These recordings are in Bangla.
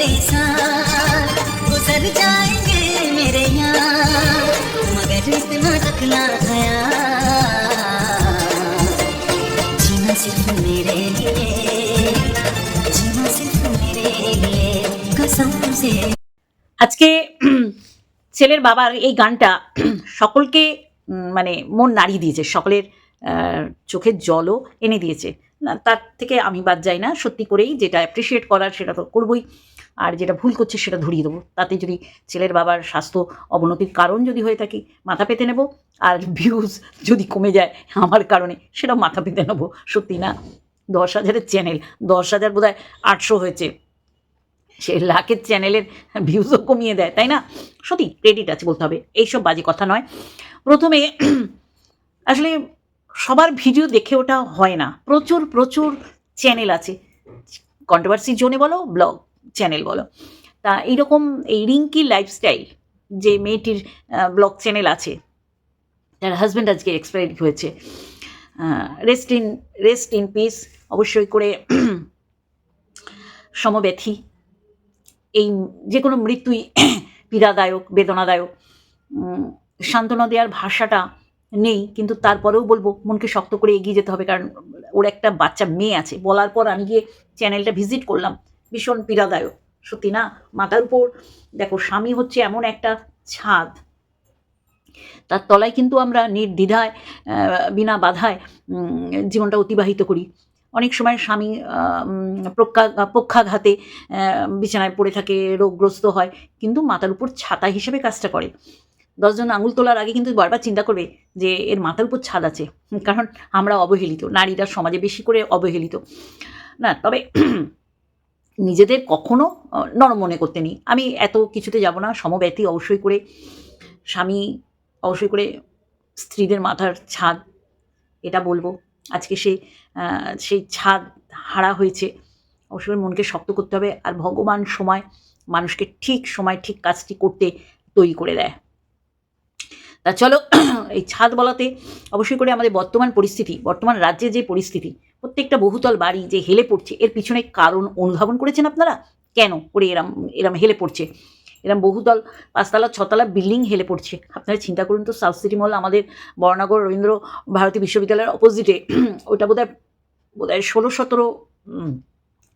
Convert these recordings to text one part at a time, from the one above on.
अगले साल गुजर जाएंगे मेरे यहाँ मगर इतना तक ना आया जीना सिर्फ मेरे लिए जीना सिर्फ मेरे लिए कसम से আজকে ছেলের বাবার এই গানটা সকলকে উম, মানে মন নাড়িয়ে দিয়েছে সকলের আহ, চোখের জলও এনে দিয়েছে না তার থেকে আমি বাদ যাই না সত্যি করেই যেটা অ্যাপ্রিসিয়েট করার সেটা তো করবই আর যেটা ভুল করছে সেটা ধরিয়ে দেবো। তাতে যদি ছেলের বাবার স্বাস্থ্য অবনতির কারণ যদি হয়ে থাকে, মাথা পেতে নেব। আর ভিউজ যদি কমে যায় আমার কারণে, সেটাও মাথা পেতে নেব। সত্যি না? দশ হাজারের চ্যানেল দশ হাজার বোধ হয় আটশো হয়েছে। সে লাখের চ্যানেলের ভিউজও কমিয়ে দেয়, তাই না? সত্যি ক্রেডিট আছে বলতে হবে। এইসব বাজে কথা নয়। প্রথমে, আসলে সবার ভিডিও দেখে ওটা হয় না। প্রচুর প্রচুর চ্যানেল আছে। কন্ট্রোভার্সি জোনে বলো ব্লগ চ্যানেল বলো। তা এইরকম এই রিঙ্কি লাইফস্টাইল যে মেয়েটির ব্লগ চ্যানেল আছে, তার হাজব্যান্ড আজকে এক্সপায়ার হয়েছে। Rest in rest in peace অবশ্যই করে সমব্যথী। এই যে কোনো মৃত্যুই পীড়াদায়ক, বেদনাদায়ক। সান্ত্বনা দেওয়ার ভাষাটা নেই, কিন্তু তারপরেও বলব, মনকে শক্ত করে এগিয়ে যেতে হবে, কারণ ওর একটা বাচ্চা মেয়ে আছে। বলার পর আমি গিয়ে চ্যানেলটা ভিজিট করলাম। ভীষণ পীড়াদায়ক। সত্যি না? মাথার উপর, দেখো, স্বামী হচ্ছে এমন একটা ছাদ। তার তলায় কিন্তু আমরা নির্দ্বিধায় বিনা বাধায় জীবনটা অতিবাহিত করি। অনেক সময় স্বামী প্রক্ষা, পক্ষাঘাতে বিছানায় পড়ে থাকে, রোগগ্রস্ত হয়, কিন্তু মাথার উপর ছাতা হিসেবে কাজটা করে। দশজন আঙুল তোলার আগে কিন্তু বারবার চিন্তা করবে যে, এর মাথার উপর ছাদ আছে। কারণ আমরা অবহেলিত, নারীরা সমাজে বেশি করে অবহেলিত। না, তবে নিজেদের কখনো নরম মনে করতে নেই। আমি এত কিছুতে যাব না সমব্যথী অবশ্যই করে স্বামী, অবশ্যই করে স্ত্রীদের মাথার ছাদ, এটা বলব। আজকে সে সেই ছাদ হারা হয়েছে। অবশ্যই মনকে শক্ত করতে হবে আর ভগবান সময়, মানুষকে ঠিক সময়, ঠিক কাজটি করতে তৈরি করে দেয়। তা চলো, এই ছাদ বলাতে অবশ্যই করে আমাদের বর্তমান পরিস্থিতি, বর্তমান রাজ্যে যে পরিস্থিতি প্রত্যেকটা বহুতল বাড়ি যে হেলে পড়ছে, এর পিছনে কারণ অনুধাবন করেছেন আপনারা? কেন করে এরম এরম হেলে পড়ছে? এরম বহুতল পাঁচতলা, ছতলা বিল্ডিং হেলে পড়ছে। আপনারা চিন্তা করুন তো, সাউথ সিটি মল আমাদের বর্ণাগর রবীন্দ্র ভারতী বিশ্ববিদ্যালয়ের অপোজিটে ওটা বোধহয় বোধহয় ষোলো সতেরো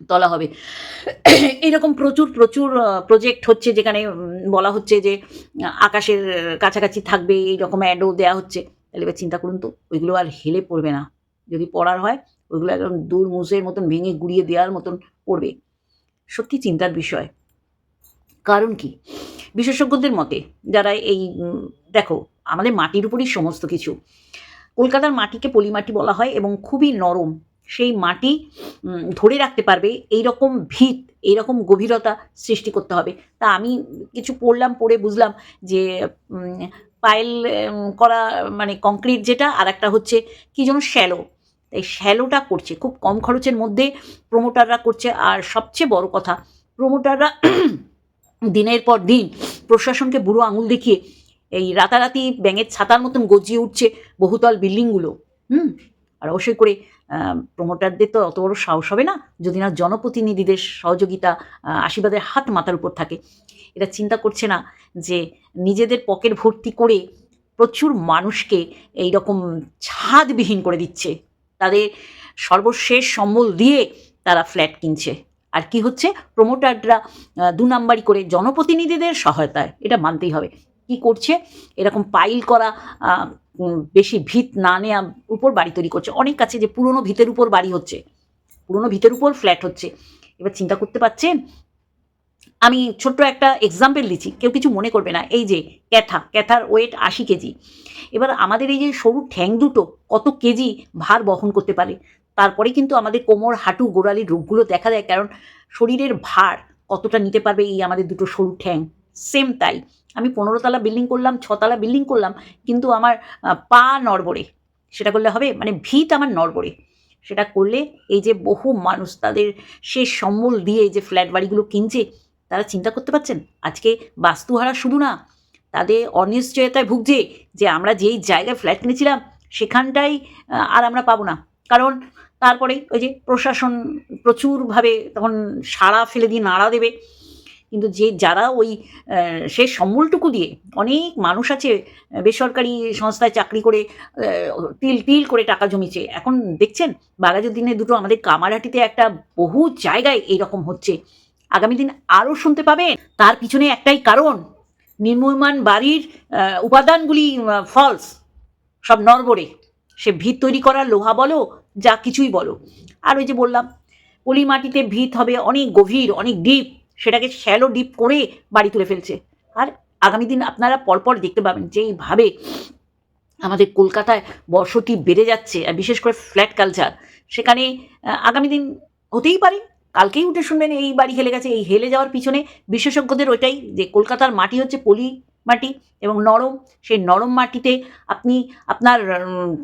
তলা হবে। এইরকম প্রচুর প্রচুর প্রজেক্ট হচ্ছে যেখানে বলা হচ্ছে যে, আকাশের কাছাকাছি থাকবে এই রকম অ্যাডও দেওয়া হচ্ছে। তাহলে এবার চিন্তা করুন তো, ওইগুলো আর হেলে পড়বে না। যদি পড়ার হয় ওইগুলো একদম দূর মুসের মতন ভেঙে গুড়িয়ে দেওয়ার মতন পড়বে সত্যি চিন্তার বিষয়। কারণ কি? বিশেষজ্ঞদের মতে, যারা এই দেখো, আমাদের মাটির উপরই সমস্ত কিছু। কলকাতার মাটিকে পলিমাটি বলা হয় এবং খুবই নরম। সেই মাটি ধরে রাখতে পারবে এই রকম ভিত এই রকম গভীরতা সৃষ্টি করতে হবে। তা আমি কিছু পড়লাম, পড়ে বুঝলাম যে পায়েল করা মানে কংক্রিট যেটা আর একটা হচ্ছে কি যেন শ্যালো। এই শ্যালোটা করছে, খুব কম খরচের মধ্যে প্রমোটাররা করছে। আর সবচেয়ে বড় কথা প্রমোটাররা দিনের পর দিন প্রশাসনকে বুড়ো আঙুল দেখিয়ে এই রাতারাতি ব্যাঙের ছাতার মতন গজিয়ে উঠছে বহুতল বিল্ডিংগুলো। হুম? আর অবশ্যই করে প্রমোটারদের তো অত বড় সাহস হবে না, যদি না জনপ্রতিনিধিদের সহযোগিতা আশীর্বাদের হাত মাথার উপর থাকে। এটা চিন্তা করছে না যে নিজেদের পকেট ভর্তি করে প্রচুর মানুষকে এই রকম ছাদবিহীন করে দিচ্ছে। তাদের সর্বশেষ সম্বল দিয়ে তারা ফ্ল্যাট কিনছে। আর কি হচ্ছে? প্রমোটাররা দু নাম্বারি করে জনপ্রতিনিধিদের সহায়তায়, এটা মানতেই হবে। কি করছে? এরকম পাইল করা বেশি ভিত না নেওয়া উপর বাড়ি তৈরি করছে। অনেক কাছে যে পুরনো ভিতের উপর বাড়ি হচ্ছে। পুরনো ভিতের উপর ফ্ল্যাট হচ্ছে। এবার চিন্তা করতে পারছেন? আমি ছোট্ট একটা এক্সাম্পল দিচ্ছি। কেউ কিছু মনে করবে না। এই যে ক্যাথা, ক্যাথার ওয়েট আশি কেজি। এবার আমাদের এই যে সরু ঠ্যাং দুটো কত কেজি ভার বহন করতে পারে? তারপরে কিন্তু আমাদের কোমর, হাঁটু গোড়ালির রোগগুলো দেখা দেয়। কারণ শরীরের ভার কতটা নিতে পারবে এই আমাদের দুটো সরু ঠ্যাং? সেম তাই। আমি পনেরো তলা বিল্ডিং করলাম ছতলা বিল্ডিং করলাম, কিন্তু আমার পা নড়বড়ে। সেটা করলে হবে? মানে ভিত আমার নড়বড়ে। সেটা করলে এই যে বহু মানুষ তাদের শেষ সম্বল দিয়ে যে ফ্ল্যাট বাড়িগুলো কিনছে তারা চিন্তা করতে পারছেন? আজকে বাস্তুহারা শুধু না, তাদের অনিশ্চয়তায় ভুগছে যে আমরা যেই জায়গায় ফ্ল্যাট কিনেছিলাম, সেখানটাই আর আমরা পাবো না। কারণ তারপরে ওই যে প্রশাসন প্রচুরভাবে তখন সাড়া ফেলে দিয়ে নাড়া দেবে। কিন্তু যে যারা ওই সে সম্বলটুকু দিয়ে অনেক মানুষ আছে, বেসরকারি সংস্থায় চাকরি করে তিল তিল করে টাকা জমিছে। এখন দেখছেন বাঘাযতীনে দুটো আমাদের কামারহাটিতে একটা বহু জায়গায় এইরকম হচ্ছে। আগামী দিন আরও শুনতে পাবেন। তার পিছনে একটাই কারণ নির্মূয়মান বাড়ির উপাদানগুলি ফলস সব নরবরে সে ভিত তৈরি করা লোহা বলো, যা কিছুই বলো। আর ওই যে বললাম পলি মাটিতে ভিত হবে অনেক গভীর, অনেক ডিপ সেটাকে শ্যালো ডিপ করে বাড়ি তুলে ফেলছে। আর আগামী দিন আপনারা পরপর দেখতে পাবেন, যেইভাবে আমাদের কলকাতায় বসতি বেড়ে যাচ্ছে, আর বিশেষ করে ফ্ল্যাট কালচার সেখানে আগামী দিন হতেই পারে কালকেই উঠে শুনবেন এই বাড়ি হেলে গেছে, এই হেলে যাওয়ার পিছনে বিশেষজ্ঞদের ওইটাই যে কলকাতার মাটি হচ্ছে পলি মাটি এবং নরম, সেই নরম মাটিতে আপনি আপনার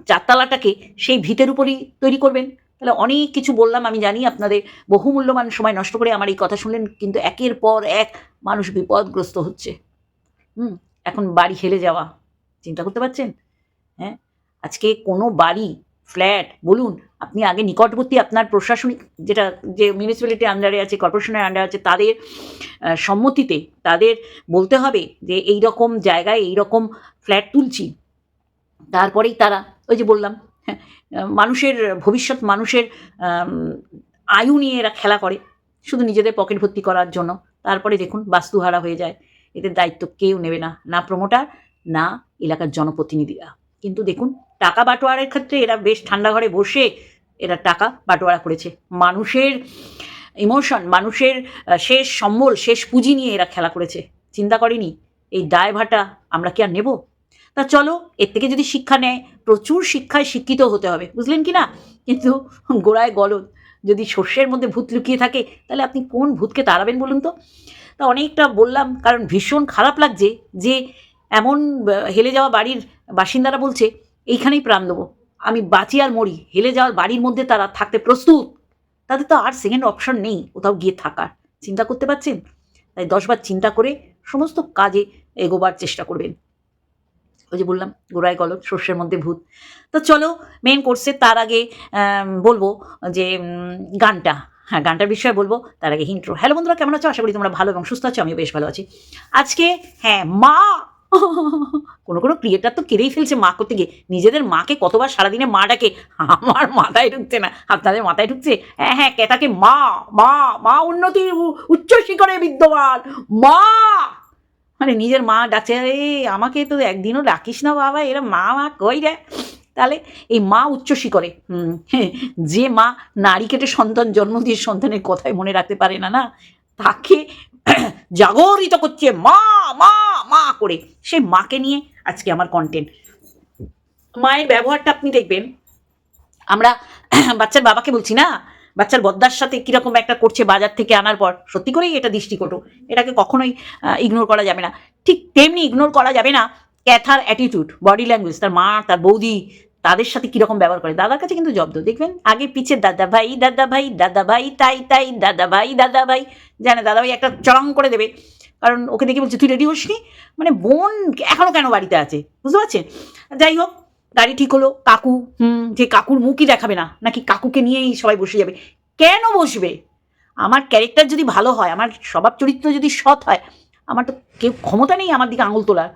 চারতলাটাকে সেই ভিতের উপরই তৈরি করবেন। তাহলে অনেক কিছু বললাম, আমি জানি আপনাদের বহুমূল্যবান সময় নষ্ট করে আমার এই কথা শুনলেন, কিন্তু একের পর এক মানুষ বিপদগ্রস্ত হচ্ছে। হুম, এখন বাড়ি হেলে যাওয়া, চিন্তা করতে পারছেন? হ্যাঁ আজকে কোনো বাড়ি, ফ্ল্যাট, বলুন আপনি আগে নিকটবর্তী আপনার প্রশাসনিক যেটা যে মিউনিসিপ্যালিটির আন্ডারে আছে কর্পোরেশনের আন্ডারে আছে তাদের সম্মতিতে তাদের বলতে হবে যে এই রকম জায়গায় এই রকম ফ্ল্যাট তুলছি। তারপরেই তারা ওই যে বললাম হ্যাঁ, মানুষের ভবিষ্যৎ মানুষের আয়ু নিয়ে এরা খেলা করে শুধু নিজেদের পকেট ভর্তি করার জন্য। তারপরে দেখুন বাস্তুহারা হয়ে যায়। এদের দায়িত্ব কেউ নেবে না না প্রমোটার না এলাকার জনপ্রতিনিধিরা। কিন্তু দেখুন টাকা বাটোয়ারের ক্ষেত্রে এরা বেশ ঠান্ডা ঘরে বসে এরা টাকা বাটোয়ারা করেছে। মানুষের ইমোশন মানুষের শেষ সম্বল, শেষ পুঁজি নিয়ে এরা খেলা করেছে। চিন্তা করেনি, এই দায়ভাটা আমরা কি আর নেব? তা চলো, এর থেকে যদি শিক্ষা নেয়, প্রচুর শিক্ষায় শিক্ষিত হতে হবে, বুঝলেন কি না? কিন্তু গোড়ায় গলদ, যদি শস্যের মধ্যে ভূত লুকিয়ে থাকে, তাহলে আপনি কোন ভূতকে তাড়াবেন বলুন তো? তা অনেকটা বললাম, কারণ ভীষণ খারাপ লাগছে যে, এমন হেলে যাওয়া বাড়ির বাসিন্দারা বলছে, এইখানেই প্রাণ দেবো। আমি বাঁচি আর মরি, হেলে যাওয়ার বাড়ির মধ্যে তারা থাকতে প্রস্তুত। তাদের তো আর সেকেন্ড অপশন নেই, কোথাও গিয়ে থাকার। চিন্তা করতে পারছেন? তাই দশবার চিন্তা করে সমস্ত কাজে এগোবার চেষ্টা করবেন। ওই যে বললাম, গোড়ায় গলদ, শস্যের মধ্যে ভূত। তো চলো মেন কোর্সে তার আগে বলব যে গানটা। হ্যাঁ গানটার বিষয়ে বলব, তার আগে হিন্ট্রো হ্যালো বন্ধুরা, কেমন আছো? আশা করি তোমরা ভালো এবং সুস্থ আছো, আমিও বেশ ভালো আছি। আজকে হ্যাঁ মা কোনো কোনো ক্রিয়েটার তো কেড়েই ফেলছে মা করতে গিয়ে। নিজেদের মাকে কতবার সারাদিনে মা ডাকে? আমার মাথায় ঢুকছে না। আপনাদের মাথায় ঢুকছে হ্যাঁ হ্যাঁ কেটাকে মা মা মা উন্নতির উচ্চ শিখরে বিদ্যমান মা! মানে নিজের মা ডাকছে আরে আমাকে তো একদিনও ডাকিস না বাবা এরা মা মা কই রে? তাহলে এই মা উচ্চ শিখরে হ্যাঁ, যে মা নারী কেটে সন্তান জন্ম দিয়ে সন্তানের কথাই মনে রাখতে পারে না না তাকে জাগরিত করছে মা মা মা করে, সেই মাকে নিয়ে আজকে আমার কন্টেন্ট মায়ের ব্যবহারটা আপনি দেখবেন, আমরা বাচ্চার বাবাকে বলছি না, বাচ্চার বদ্দার সাথে কীরকম একটা করছে বাজার থেকে আনার পর, সত্যি করেই এটা দৃষ্টিকটু, এটাকে কখনোই ইগনোর করা যাবে না। ঠিক তেমনি ইগনোর করা যাবে না, ক্যাথার অ্যাটিটিউড বডি ল্যাঙ্গুয়েজ তার মা, তার বৌদি, তাদের সাথে কীরকম ব্যবহার করে। দাদার কাছে কিন্তু জব্দ, দেখবেন, আগে পিছে দাদা ভাই দাদা ভাই দাদা ভাই, তাই তাই, দাদা ভাই দাদা ভাই জানে দাদা ভাই একটা চরং করে দেবে। কারণ ওকে দেখে বলছে, তুই রেডি হসনি? মানে বোন এখনও কেন বাড়িতে আছে? বুঝতে পারছেন? যাই হোক, গাড়ি ঠিক হলো। কাকু, হুম, যে কাকুর মুখই দেখাবে না, নাকি কাকুকে নিয়েই সবাই বসে যাবে। কেন বসবে? আমার ক্যারেক্টার যদি ভালো হয়, আমার স্বভাব চরিত্র যদি সৎ হয়, আমার তো কেউ ক্ষমতা নেই আমার দিকে আঙুল তোলার।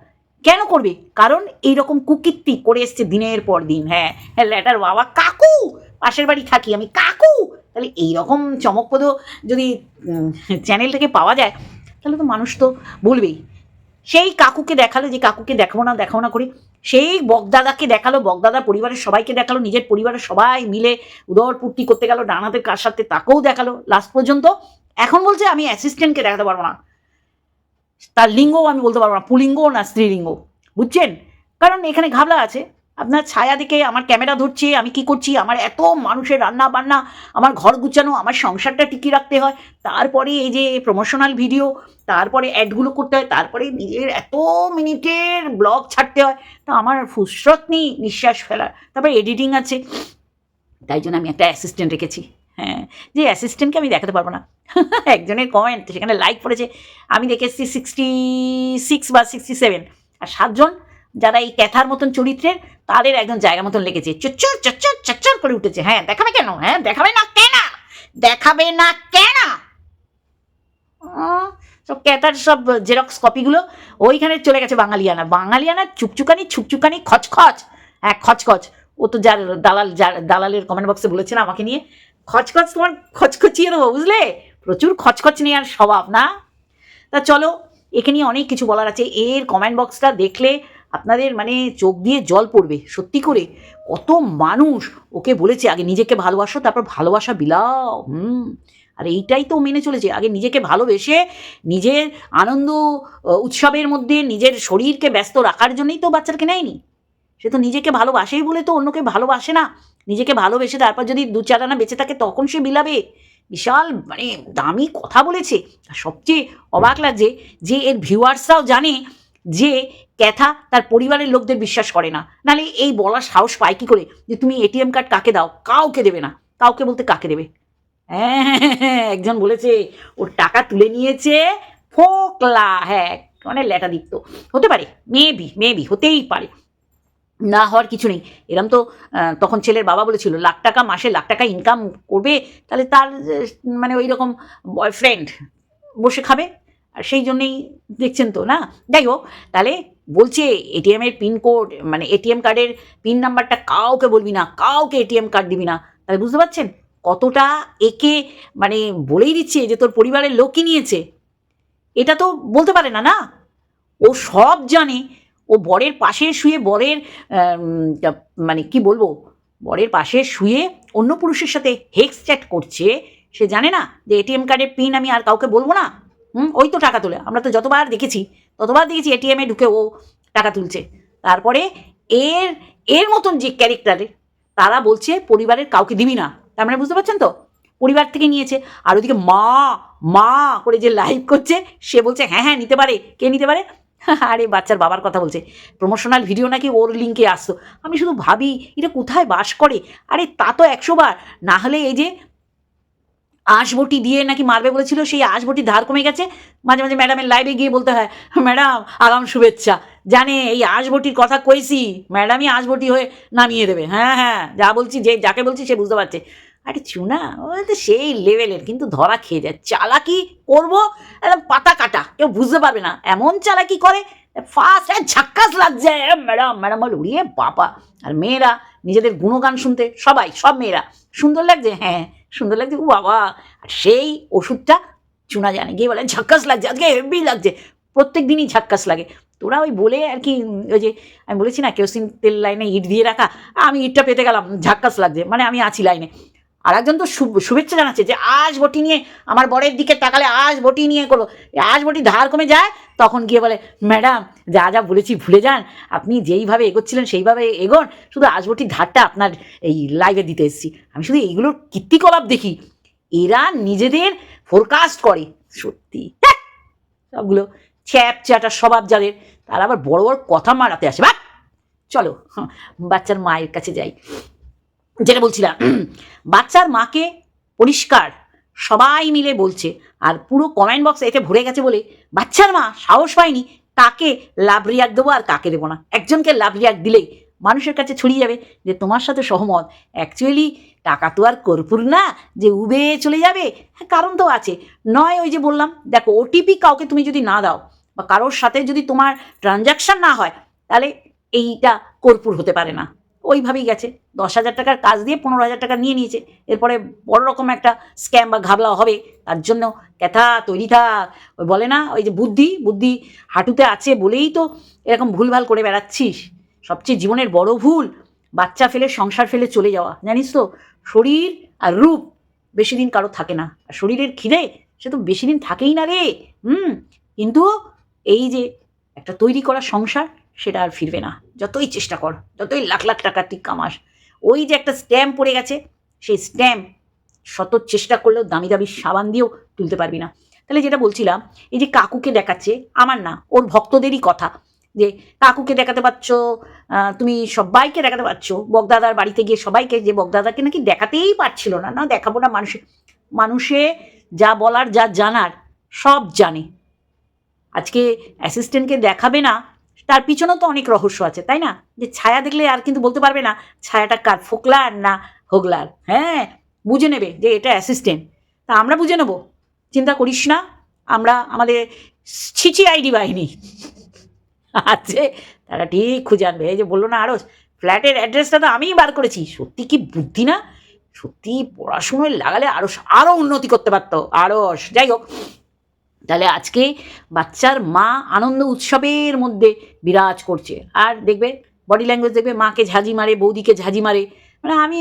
কেন করবে? কারণ এইরকম কুকীর্তি করে এসছে দিনের পর দিন। হ্যাঁ হ্যাঁ ল্যাটার বাবা, কাকু, পাশের বাড়ি থাকি আমি, কাকু! তাহলে এইরকম চমকপ্রদ যদি চ্যানেলটাকে পাওয়া যায় তাহলে তো মানুষ তো বলবেই। সেই কাকুকে দেখাল যে কাকুকে দেখাবো না দেখাবো না করে, সেই বগদাদাকে দেখাল, বগদাদা পরিবারের সবাইকে দেখাল, নিজের পরিবারের সবাই মিলে উদর পূর্তি করতে গেল ডানাতের কার সাথে তাকেও দেখাল লাস্ট পর্যন্ত। এখন বলছে, আমি অ্যাসিস্ট্যান্টকে দেখাতে পারব না। তার লিঙ্গও আমি বলতে পারব না পুলিঙ্গ না, স্ত্রীলিঙ্গ। বুঝছেন? কারণ এখানে ঘাবলা আছে। আপনার ছায়া দেখে আমার ক্যামেরা ধরছে, আমি কি করছি? আমার এত মানুষের রান্না বান্না আমার ঘর গুছানো, আমার সংসারটা টিকিয়ে রাখতে হয়। তারপরে এই যে প্রমোশনাল ভিডিও তারপরে অ্যাডগুলো করতে হয়, তারপরে নিজের এত মিনিটের ব্লগ ছাড়তে হয়। তা আমার ফুসরত নেই, নিঃশ্বাস ফেলার। তারপরে এডিটিং আছে। তাই জন্য আমি একটা অ্যাসিস্ট্যান্ট রেখেছি। হ্যাঁ যে অ্যাসিস্ট্যান্টকে আমি দেখাতে পারব না। একজনের কমেন্ট সেখানে লাইক পড়েছে। আমি দেখে এসেছি সিক্সটি সিক্স বা সিক্সটি সেভেন আর সাতজন যারা এই ক্যাথার মতন চরিত্রের, তাদের একজন জায়গা মতন লেগেছে। চচ্চর চচ্চর চচ্চর করে উঠেছে। হ্যাঁ দেখাবে কেন? হ্যাঁ দেখাবে না কেন? দেখাবে না কেন? সব ক্যাথার সব জেরক্স কপিগুলো ওইখানে চলে গেছে বাঙালিয়ানা। বাঙালিয়ানা চুকচুকানি, ছুকচুকানি, খচখচ। হ্যাঁ খচখচ। ও তো যার দালাল, যার দালালের কমেন্ট বক্সে বলেছে না আমাকে নিয়ে, খচখচ তোমার খচখচিয়ে দেবো, বুঝলে? প্রচুর খচখচ নিয়ে আর স্বভাব না। তা চলো এখানে অনেক কিছু বলার আছে। এর কমেন্ট বক্সটা দেখলে আপনাদের মানে চোখ দিয়ে জল পড়বে, সত্যি করে? কত মানুষ ওকে বলেছে আগে নিজেকে ভালোবাসো, তারপর ভালোবাসা বিলাও, হুম। আর এইটাই তো মেনে চলেছে, আগে নিজেকে ভালোবেসে নিজের আনন্দ উৎসবের মধ্যে নিজের শরীরকে ব্যস্ত রাখার জন্যই তো বাচ্চাকে নেয়নি। সে তো নিজেকে ভালোবাসেই বলে তো অন্যকে ভালোবাসে না। নিজেকে ভালোবেসে তারপর যদি দু চার আনা বেঁচে থাকে তখন সে বিলাবে। বিশাল মানে দামি কথা বলেছে। আর সবচেয়ে অবাক লাগছে যে এর ভিউয়ার্সরাও জানে যে ক্যাথা তার পরিবারের লোকদের বিশ্বাস করে না। নাহলে এই বলার সাহস পায় কি করে? যে তুমি এটিএম কার্ড কাকে দাও? কাউকে দেবে না। কাউকে বলতে কাকে দেবে? হ্যাঁ একজন বলেছে, ওর টাকা তুলে নিয়েছে ফোকলা। হ্যাঁ মানে ল্যাটা দিত হতে পারে মেবি মেবি হতেই পারে। না হওয়ার কিছু নেই। এরম তো তখন ছেলের বাবা বলেছিল, লাখ টাকা মাসে লাখ টাকা ইনকাম করবে, তাহলে তার মানে ওই রকম বয়ফ্রেন্ড বসে খাবে। আর সেই জন্যেই দেখছেন তো, না? যাই হোক, তাহলে বলছে এটিএমের পিনকোড মানে এটিএম কার্ডের পিন নাম্বারটা কাউকে বলবি না, কাউকে এটিএম কার্ড দিবি না। তাহলে বুঝতে পারছেন? কতটা একে মানে বলেই দিচ্ছে যে তোর পরিবারের লোকই নিয়েছে। এটা তো বলতে পারে না না? ও সব জানে। ও বরের পাশে শুয়ে বরের মানে কি বলব? বরের পাশে শুয়ে অন্য পুরুষের সাথে হেক্স চ্যাট করছে। সে জানে না যে এটিএম কার্ডের পিন আমি আর কাউকে বলব না? হুম, ওই তো টাকা তোলে। আমরা তো যতবার দেখেছি, ততবার দেখেছি এটিএমে ঢুকে ও টাকা তুলছে। তারপরে এর এর মতন যে ক্যারেক্টারের তারা বলছে, পরিবারের কাউকে দিবি না। তার মানে বুঝতে পারছেন তো? পরিবার থেকে নিয়েছে। আর ওদিকে মা মা করে যে লাইভ করছে, সে বলছে হ্যাঁ হ্যাঁ নিতে পারে। কে নিতে পারে? আরে, বাচ্চার বাবার কথা বলছে। প্রমোশনাল ভিডিও নাকি ওর লিঙ্কে আসতো। আমি শুধু ভাবি, এটা কোথায় বাস করে? আরে, তা তো একশো বার। না হলে এই যে আঁশবটি দিয়ে নাকি মারবে বলেছিল, সেই আঁশবটি ধার কমে গেছে। মাঝে মাঝে ম্যাডামের লাইভে গিয়ে বলতে হয়, ম্যাডাম, আগাম শুভেচ্ছা। জানে এই আঁশবটির কথা কইছি, ম্যাডামই আঁশবটি হয়ে নামিয়ে দেবে। হ্যাঁ হ্যাঁ যা বলছি, যে যাকে বলছি সে বুঝতে পারছে। আরে চুনা, ও তো সেই লেভেলের কিন্তু ধরা খেয়ে যায়। চালাকি করব, একদম পাতা কাটা, কেউ বুঝতে পারবে না। এমন চালাকি করে ফার্স্ট ঝাক্কাস লাগছে। ম্যাডাম ম্যাডাম বলে, উড়িয়ে বাবা আর মেয়েরা, নিজেদের গুণগান শুনতে, সবাই, সব মেয়েরা, সুন্দর লাগছে? হ্যাঁ সুন্দর লাগছে ও বাবা আর সেই ওষুধটা চুনা জানে গিয়ে বলে, ঝাক্কাস লাগছে, আজকে হেভি লাগছে। প্রত্যেক দিনই ঝাক্কাস লাগে। তোরা ওই বলে আর কি, ওই যে আমি বলেছি না, কেরোসিন তেল লাইনে ইট দিয়ে রাখা, আমি ইটটা পেতে গেলাম, ঝাক্কাস লাগছে। মানে আমি আছি লাইনে। আর একজন তো শুভ- শুভেচ্ছা জানাচ্ছে যে আজ বটি নিয়ে আমার বরের দিকে তাকালে আজ বটি নিয়ে করো আজ বটি ধার কমে যায়, তখন গিয়ে বলে, ম্যাডাম, যা যা বলেছি ভুলে যান। আপনি যেইভাবে এগোচ্ছিলেন সেইভাবে এগোন। শুধু আজবটির ধারটা আপনার এই লাইভে দিতে এসেছি। আমি শুধু এইগুলোর কীর্তিকলাপ দেখি। এরা নিজেদের ফোরকাস্ট করে। সত্যি। সবগুলো ছ্যাপ চ্যাটার স্বভাব যাদের, তারা আবার বড় বড় কথা মারাতে আসে। বা চলো, বাচ্চার মায়ের কাছে যাই। যেটা বলছিলাম, বাচ্চার মাকে পরিষ্কার সবাই মিলে বলছে, আর পুরো কমেন্ট বক্স এতে ভরে গেছে বলে বাচ্চার মা সাহস পায়নি কাকে লাভ রিয়াক্ট দেবো আর কাকে দেবো না। একজনকে লাভ রিয়াক্ট দিলেই মানুষের কাছে ছড়িয়ে যাবে যে তোমার সাথে সহমত। অ্যাকচুয়ালি টাকা তো আর কর্পূর না যে উবে চলে যাবে। হ্যাঁ কারণ তো আছে। নয় ওই যে বললাম, দেখো ওটিপি কাউকে তুমি যদি না দাও বা কারোর সাথে যদি তোমার ট্রানজাকশান না হয়, তাহলে এইটা কর্পূর হতে পারে না। ওইভাবেই গেছে। দশ হাজার টাকার কাজ দিয়ে পনেরো হাজার টাকা নিয়ে নিয়েছে। এরপরে বড় রকম একটা স্ক্যাম বা ঘাবলা হবে, তার জন্য ক্যাথা তৈরি থাক। ওই বলে না, ওই যে বুদ্ধি বুদ্ধি হাঁটুতে আছে বলেই তো এরকম ভুলভাল করে বেড়াচ্ছিস। সবচেয়ে জীবনের বড় ভুল, বাচ্চা ফেলে সংসার ফেলে চলে যাওয়া। জানিস তো, শরীর আর রূপ বেশি দিন কারও থাকে না। আর শরীরের খিদে সে তো বেশি দিন থাকেই না রে। হুম, কিন্তু এই যে একটা তৈরি করা সংসার সেটা আর ফিরবে না। যতই চেষ্টা কর, যতই লাখ লাখ টাকা তুই কামাস, ওই যে একটা স্ট্যাম্প পড়ে গেছে, সেই স্ট্যাম্প শত চেষ্টা করলেও, দামি দামি সাবান দিয়েও তুলতে পারবি না। তাহলে যেটা বলছিলাম, এই যে কাকুকে দেখাচ্ছে, আমার না, ওর ভক্তদেরই কথা। যে কাকুকে দেখাতে পারছ তুমি সবাইকে দেখাতে পারছ, বগদাদার বাড়িতে গিয়ে সবাইকে, যে বগদাদাকে নাকি দেখাতেই পারছিল না না দেখাবো না মানুষে। মানুষে যা বলার, যা জানার, সব জানে। আজকে অ্যাসিস্ট্যান্টকে দেখাবে না তার পিছনেও তো অনেক রহস্য আছে, তাই না? যে ছায়া দেখলে আর কিন্তু বলতে পারবে না ছায়াটা কার, ফোকলার না হোগলার? হ্যাঁ বুঝে নেবে যে এটা অ্যাসিস্ট্যান্ট তা আমরা বুঝে নেব। চিন্তা করিস না, আমরা আমাদের ছিচি আইডি বাহিনী আছে, তারা ঠিক খুঁজে আনবে। এই যে বলল না আরও ফ্ল্যাটের অ্যাড্রেসটা তো আমিই বার করেছি। সত্যি কি বুদ্ধি না? সত্যি পড়াশুনোয় লাগালে আরও আরও উন্নতি করতে পারতো। আরও যাই হোক। তাহলে আজকে বাচ্চার মা আনন্দ উৎসবের মধ্যে বিরাজ করছে। আর দেখবে বডি ল্যাঙ্গুয়েজ দেখবে, মাকে ঝাঁঝি মারে, বৌদিকে ঝাঁঝি মারে। মানে আমি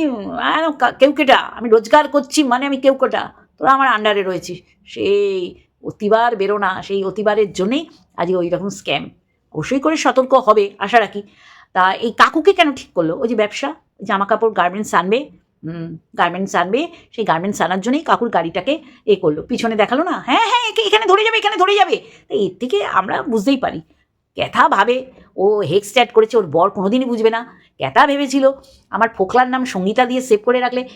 কেউ কেটা, আমি রোজগার করছি মানে আমি কেউ কেটা, তোরা আমার আন্ডারে রয়েছিস। সেই অতিবার বেরো না সেই অতিবারের জন্যেই আজকে ওই রকম স্ক্যাম অবশ্যই করে সতর্ক হবে, আশা রাখি। তা এই কাকুকে কেন ঠিক করল? ওই যে ব্যবসা জামা কাপড় গার্মেন্টস আনবে গার্মেন্টস আনবে। সেই গার্মেন্টস আনার জন্যই কাকুর গাড়িটাকে এ করল। পিছনে দেখাল না? হ্যাঁ হ্যাঁ একে- এখানে ধরে যাবে, এখানে ধরে যাবে। তাই এর থেকে আমরা বুঝতেই পারি। ক্যাথা ভাবে, ও হেক্স চ্যাট করেছে, ওর বর কোনোদিনই বুঝবে না। ক্যাথা ভেবেছিল, আমার ফোকলার নাম সঙ্গীতা দিয়ে সেভ করে রাখলে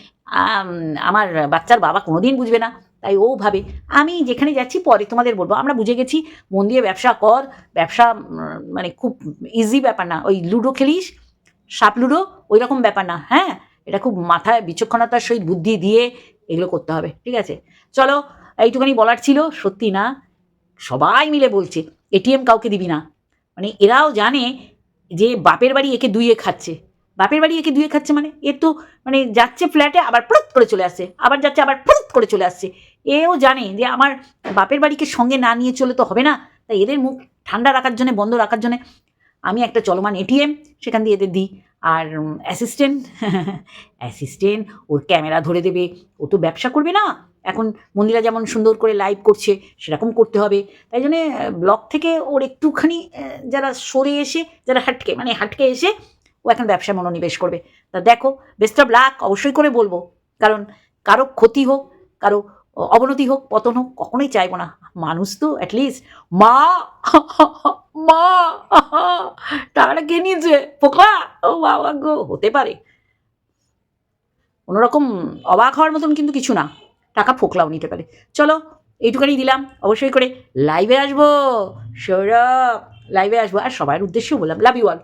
আমার বাচ্চার বাবা কোনোদিন বুঝবে না। তাই ও ভাবে, আমি যেখানে যাচ্ছি, পরে তোমাদের বলব। আমরা বুঝে গেছি, মন দিয়ে ব্যবসা কর। ব্যবসা মানে খুব ইজি ব্যাপার না। ওই লুডো খেলিস, সাপ লুডো ওই রকম ব্যাপার না। হ্যাঁ এটা খুব মাথায় বিচক্ষণতার সহিত বুদ্ধি দিয়ে এগুলো করতে হবে, ঠিক আছে? চলো, এইটুখানি বলার ছিল, সত্যি না? সবাই মিলে বলছে এটিএম কাউকে দিবি না। মানে এরাও জানে যে বাপের বাড়ি একে দুইয়ে খাচ্ছে। বাপের বাড়ি একে দুইয়ে খাচ্ছে মানে? এর তো মানে যাচ্ছে ফ্ল্যাটে, আবার প্রুত করে চলে আসছে। আবার যাচ্ছে, আবার প্রুত করে চলে আসছে। এও জানে যে আমার বাপের বাড়িকে সঙ্গে না নিয়ে চলে তো হবে না। তাই এদের মুখ ঠান্ডা রাখার জন্য, বন্ধ রাখার জন্য আমি একটা চলমান এটিএম সেখান দিয়ে এদের দিই। আর অ্যাসিস্ট্যান্ট অ্যাসিস্ট্যান্ট ওর ক্যামেরা ধরে দেবে। ও তো ব্যবসা করবে না। এখন মন্দিরা যেমন সুন্দর করে লাইভ করছে, সেরকম করতে হবে। তাই জন্যে ব্লগ থেকে ওর একটুখানি যারা সরে এসে, যারা হাটকে মানে হাটকে এসে ও এখন ব্যবসায় মনোনিবেশ করবে। তা দেখো বেস্ট অফ লাক অবশ্যই করে বলব। কারণ কারও ক্ষতি হোক, কারও অবনতি হোক, পতন হোক, কখনোই চাইব না। মানুষ তো অ্যাটলিস্ট মা মা টাকাটা কে নিয়েছে? পোকা ও বাবা গো, হতে পারে। কোনোরকম অবাক হওয়ার মতন কিন্তু কিছু না। টাকা ফোকলাও নিতে পারে। চলো, এইটুখানি দিলাম। অবশ্যই করে লাইভে আসব। সৌরভ লাইভে আসব। আর সবার উদ্দেশ্যে বললাম লাভ ইউ অল